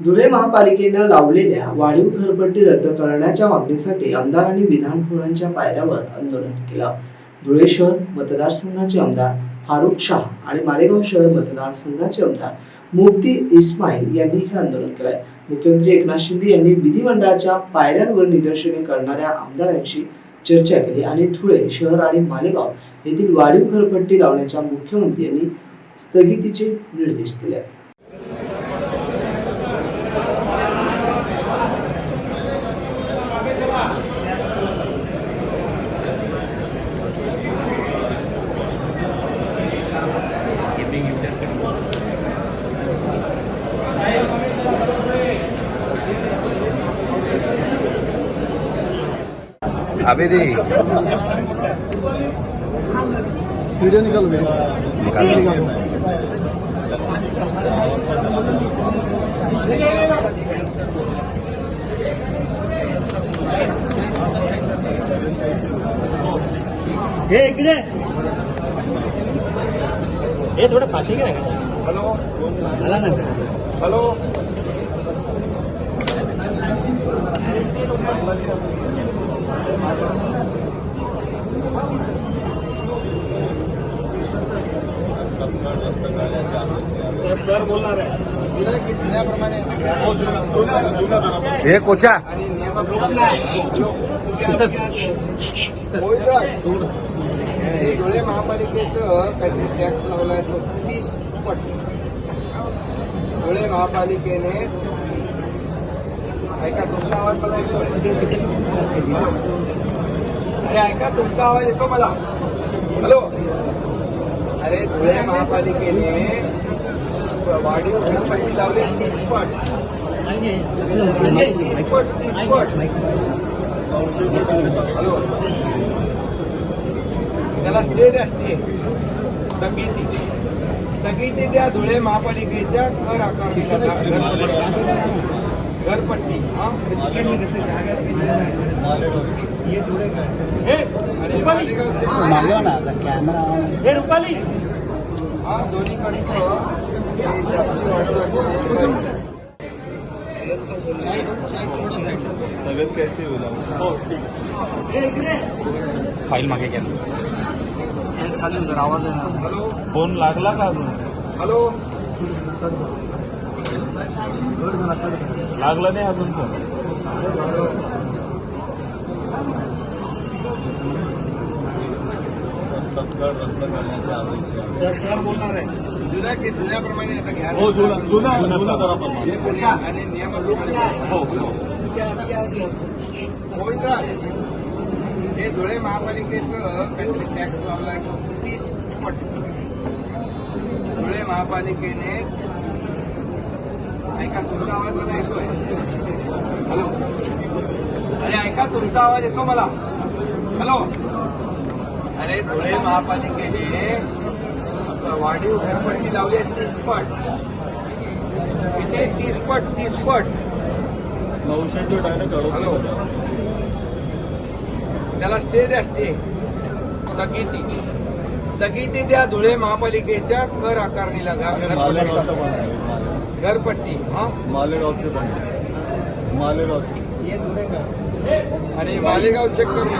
धुळे महापालिकेनं लावलेल्या वाढीव घरपट्टी रद्द करण्याच्या मागणीसाठी आमदारांनी विधान भवनाच्या पायऱ्यावर आंदोलन केलं. धुळे शहर मतदारसंघाचे आमदार फारुख शाह आणि मालेगाव शहर मतदारसंघाचे आमदार मुफ्ती इस्माईल यांनी हे आंदोलन केलंय. मुख्यमंत्री एकनाथ शिंदे यांनी विधिमंडळाच्या पायऱ्यांवर निदर्शने करणाऱ्या आमदारांशी चर्चा केली आणि धुळे शहर आणि मालेगाव येथील वाढीव घरपट्टी लावण्याच्या मुख्यमंत्री यांनी स्थगितीचे निर्देश दिले. अभी दी वीडियो निकालो निकालो हे इकडे. हे थोडं पाठी घ्या हॅलो. आला ना. हॅलो. हे कोचा. आणि हे धुळे महापालिकेचं काहीतरी टॅक्स लावलाय तो तीस पट धुळे महापालिकेने ऐका तुमचा आवाज मला येतोय? अरे ऐका तुमचा आवाज येतो मला. हॅलो? अरे धुळे महापालिकेने वाढीव घरपट्टी लावली तीस पट तीस हॅलो? त्याला स्टे द्या स्टे स्थगिती स्थगिती त्या धुळे महापालिकेच्या कर आकारणीला घरपट्टी. हा? हे, हे रुपाली. हा दोन्हीकडचं हे जास्ती वाढलं असेल. फाईल मागे घ्या चालेल जर आवाज आहे ना. हॅलो. फोन लागला का अजून? हॅलो. लागला नाही अजून बोलणार आहे. की जुन्याप्रमाणे आता घ्या. हो, जुना- जुना- जुना. हे. आणि नियमाप्रमाणे हो हो. हे धुळे महापालिकेचं काहीतरी टॅक्स लावलाय. तो तीस पट धुळे महापालिकेने ऐका तुमचा आवाज मला येतोय. हॅलो अरे ऐका तुमचा आवाज येतो मला. हॅलो अरे धुळे महापालिकेने वाढीव घरपट्टी लावली आहे तीस पट. किती? तीस पट तीस पट. नऊशेचे डायरेक्ट हॅलो त्याला स्टे द्या स्टे स्थगिती स्थगिती द्या धुळे महापालिकेच्या कर आकारणीला घरपट्टी. हा? मालेगावचे पण मालेगावचे. आणि मालेगाव चेक करून